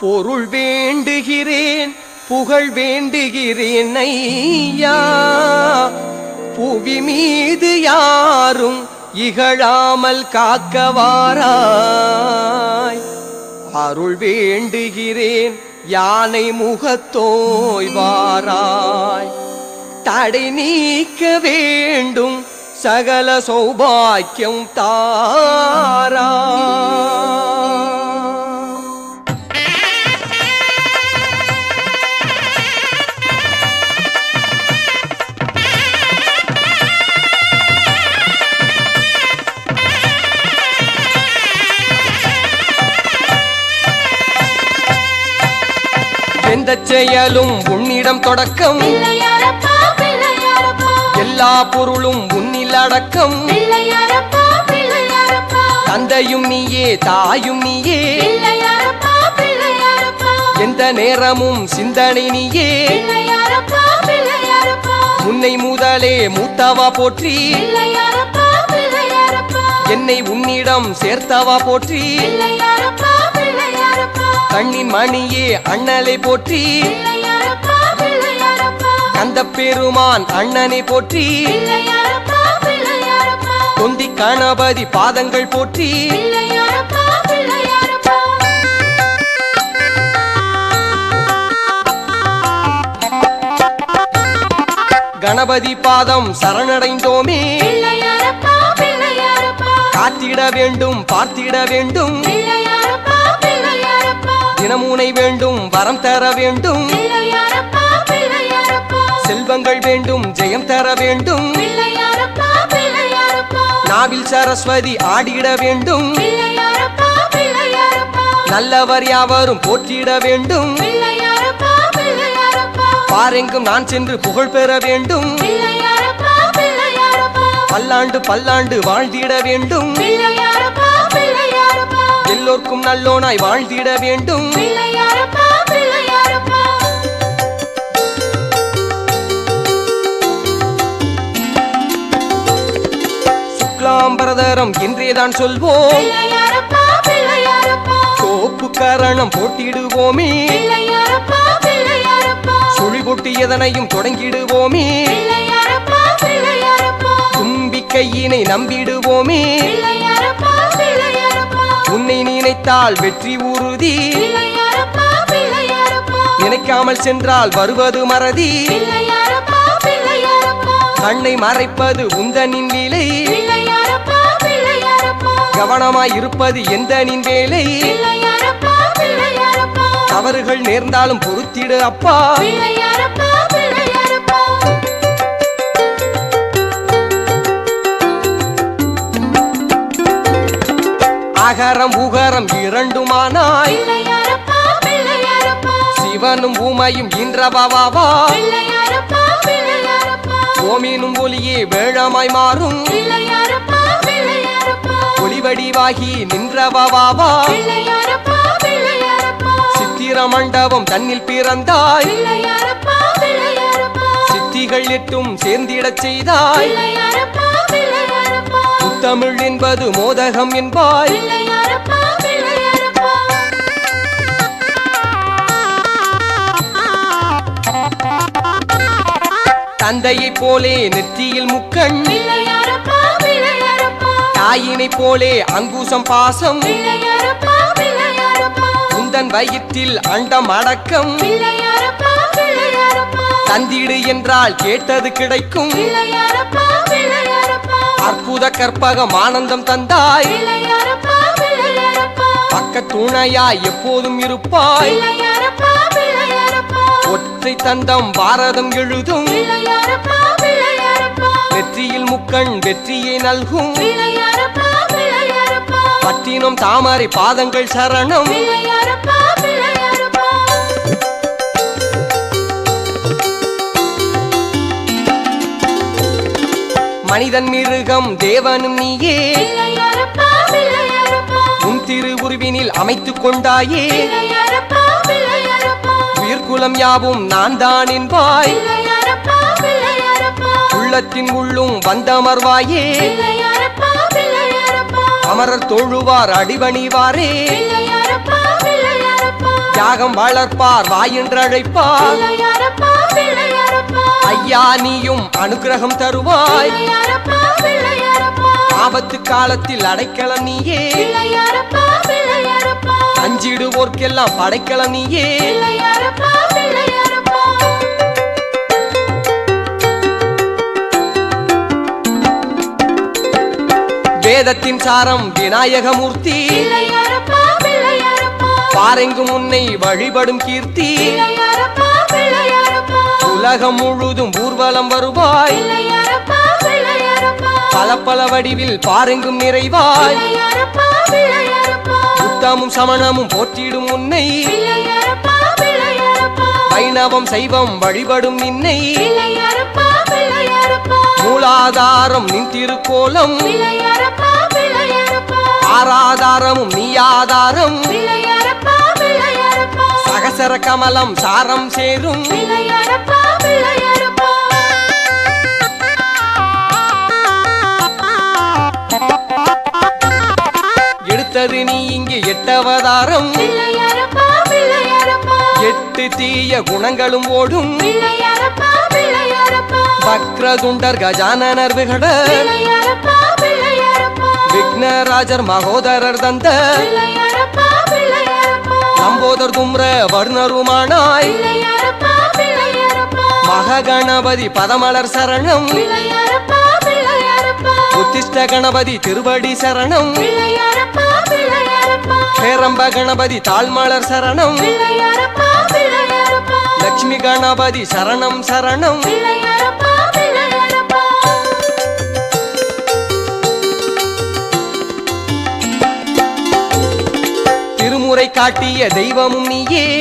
பொருள் வேண்டுகிறேன் புகழ் வேண்டுகிறேன் ஐயா. புவி மீது யாரும் இகழாமல் காக்கவாராய். அருள் வேண்டுகிறேன் யானை முகத்தோய்வாராய். தடை நீக்க வேண்டும் சகல சௌபாக்கியம் தாரா செயலும் உன்னிடம் தொடக்கம். எல்லா பொருளும் உன்னில் அடக்கம். தந்தையும் நீயே தாயும் நீயே. எந்த நேரமும் சிந்தனை நீயே. உன்னை முதலே மூத்தவா போற்றி. என்னை உன்னிடம் சேர்த்தவா போற்றி. கண்ணின் மணியே அண்ணலை போற்றி கந்த பெருமான் அண்ணனை போற்றி. தொந்தி கணபதி பாதங்கள் போற்றி. கணபதி பாதம் சரணடைந்தோமே. காத்திட வேண்டும் பார்த்திட வேண்டும். தினமுனை வேண்டும் வரம் தர வேண்டும். செல்வங்கள் வேண்டும் ஜெயம் தர வேண்டும். நாவில் சரஸ்வதி ஆடிட வேண்டும். நல்லவர் யாவரும் போற்றிட வேண்டும். பாரெங்கும் நான் சென்று புகழ் பெற வேண்டும். பல்லாண்டு பல்லாண்டு வாழ்ந்திட வேண்டும். எல்லோர்க்கும் நல்லோனாய் வாழ்ந்திட வேண்டும். சுக்லாம்பரதரம் என்றேதான் சொல்வோம். சோப்பு கரணம் போட்டிடுவோமே. சுழி பொட்டி எதனையும் தொடங்கிடுவோமே. தும்பிக்கையினை நம்பிடுவோமே. உன்னை நினைத்தால் வெற்றி உறுதி. நினைக்காமல் சென்றால் வருவது மறதி. கண்ணை மறைப்பது உந்தனின் வேலை. கவனமாய் இருப்பது எந்தனின் வேலை. தவறுகள் நேர்ந்தாலும் பொறுத்திடு அப்பா. அகரம் உகரம் இரண்டுமானாய். சிவனும் பிள்ளையாரப்பா பிள்ளையாரப்பா. ஓமினும் ஒலியே வேழமாய் மாறும். ஒளிவடிவாகி பிள்ளையாரப்பா. சித்திர மண்டபம் தன்னில் பிறந்தாய். சித்திகள் எட்டும் சேர்ந்திடச் செய்தாய். முத்தமிழ் என்பது மோதகம் என்பாய். தந்தையைப் போலே நெற்றியில் முக்கண். தாயினைப் போலே அங்குசம் பாசம். உந்தன் வயிற்றில் அண்டம் அடக்கம். தந்திடு என்றால் கேட்டது கிடைக்கும். அற்புத கற்பகம் ஆனந்தம் தந்தாய். பக்க துணையாய் எப்போதும் இருப்பாய். ஒற்றை தந்தம் பாரதம் எழுதும். வெற்றியில் முக்கண் வெற்றியை நல்கும். பட்டினம் தாமரை பாதங்கள் சரணம். மனிதன் மிருகம் தேவனும் நீயே. உன் திருவுருவினில் அமைத்துக் கொண்டாயே. உயிர்குலம் யாவும் நான் தான் என்பாய் உள்ளத்தின் உள்ளும் வந்தமர்வாயே. அமரர் தொழுவார் அடிபணிவாரே. தியாகம் வளர்ப்பார் வாயின்றழைப்பார் ஐயா நீயும் அனுக்கிரகம் தருவாய். ஆபத்து காலத்தில் அடைக்கலம் நீயே. அஞ்சிடுவோர்க்கெல்லாம் படைக்கலம் நீயே. வேதத்தின் சாரம் விநாயகமூர்த்தி. பாரெங்கும் உன்னை வழிபடும் கீர்த்தி. உலகம் முழுதும் ஊர்வலம் வருவாய். பல பல வடிவில் பாரெங்கும் நிறைவாய். புத்தமும் சமணமும் போற்றிடும் உன்னை. வைணவம் சைவம் வழிபடும் நின்னை. மூலாதாரம் நின் திருக்கோலம். பிள்ளையாரப்பா பிள்ளையாரப்பா. ஆராதாரமும் நீ ஆதாரம். சகசர கமலம் சாரம் சேரும். எடுத்தது நீ இங்கு எட்டவதாரம். எட்டு தீய குணங்களும் ஓடும். வக்ரதுண்டர் கஜானனர் விகட. விக்னராஜர் மகோதரர் தந்த. நம்போதர் தும்ர வர்ணருமானாய். மககணபதி பதமலர் சரணம். உத்திஷ்ட கணபதி திருவடி சரணம். பேரம்ப கணபதி தாழ்மலர் சரணம். லக்ஷ்மி கணபதி சரணம் சரணம். காட்டிய தெய்வமும் நீயே.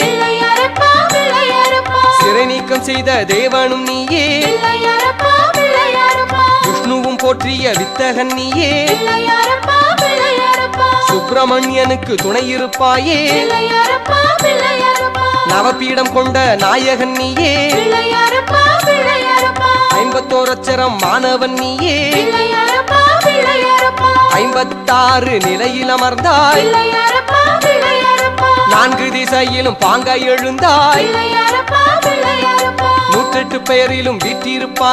சிறை நீக்கம் செய்த தேவனும் நீயே. விஷ்ணுவும் போற்றிய வித்தகன் நீயே. சுப்பிரமணியனுக்கு துணை இருப்பாயே. நவபீடம் கொண்ட நாயகன் நீயே. ஐம்பத்தோரச்சரம் மாணவன் நீயே. ஐம்பத்தாறு நிலையில் அமர்ந்தாய். நான்கு திசையிலும் பாங்காய் எழுந்தாய். நூற்றெட்டு பெயரிலும் பிள்ளையாரப்பா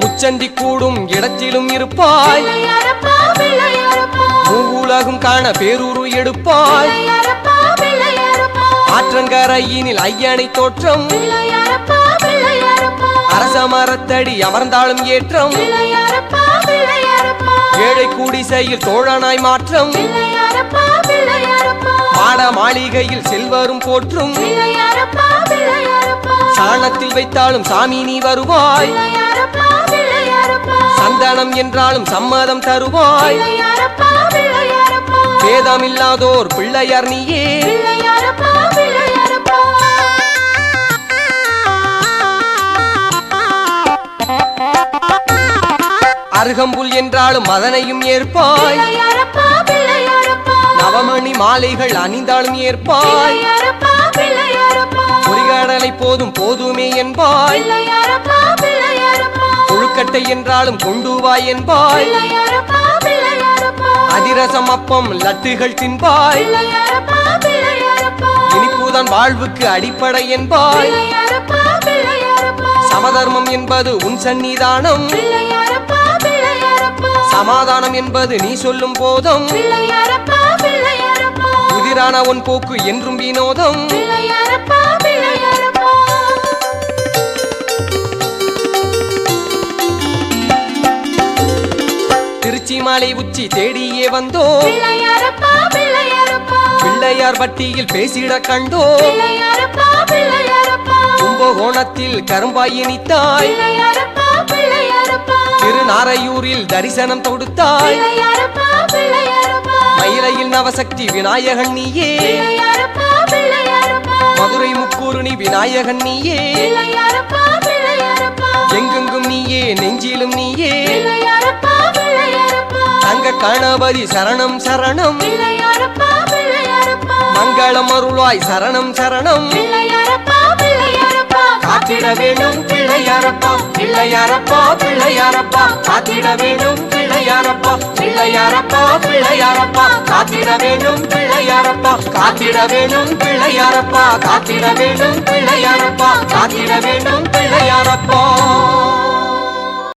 முச்சந்தி கூடும் இடத்திலும் இருப்பாய். மூவுலகும் காண பேரூரு எடுப்பாய். ஆற்றங்கரையினில் ஐயனை தோற்றம். அரச மரத்தடி அமர்ந்தாலும் ஏற்றம். ஏழை கூடிசையில் தோழனாய் மாற்றம். மாட மாளிகையில் செல்வரும் போற்றும். சாணத்தில் வைத்தாலும் சாமி நீ வருவாய் சந்தனம் என்றாலும் சம்மதம் தருவாய். வேதமில்லாதோர் பிள்ளையார் நீயே. அருகம்புல் என்றாலும் மதனையும் ஏற்பாய். நவமணி மாலைகள் அணிந்தாலும் ஏற்பாய். பொறிகாடலை போதும் போதுமே என்பாய். கொழுக்கட்டை என்றாலும் கொண்டு வாய் என்பாய். அதிரசம் அப்பம் லட்டுகள் தின்பாய். இனிப்புதான் வாழ்வுக்கு அடிப்படை என்பாய். சமதர்மம் என்பது உன் பிள்ளையாரப்பா சமாதானம் என்பது நீ சொல்லும் போதும். புதிரான உன் போக்கு என்றும் வினோதம் திருச்சி மலை உச்சி தேடியே வந்தோ பிள்ளையார் வட்டியில் பேசிட கண்டோ கும்பகோணத்தில் கரும்பாய் இனித்தாய். பிள்ளையாரப்பா பிள்ளையாரப்பா திருநாரையூரில் தரிசனம் தொடுத்தாய் மயிலையில் நவசக்தி விநாயகன் நீயே. மதுரை முக்கூருணி விநாயகன் நீயே. எங்கெங்கும் நீயே நெஞ்சிலும் நீயே. தங்க கணபதி சரணம் சரணம். மங்களம் அருள்வாய் சரணம் சரணம். காத்திட வேண்டும். பிள்ளையாரப்பா பிள்ளையாரப்பா காத்திட வேணும் பிள்ளையாரப்பா. பிள்ளையாரப்பா பிள்ளையாரப்பா காத்திட வேணும் பிள்ளையாரப்பா. காத்திட வேணும் பிள்ளையாரப்பா காத்திட வேணும் பிள்ளையாரப்பா. காத்திட வேணும் பிள்ளையாரப்பா.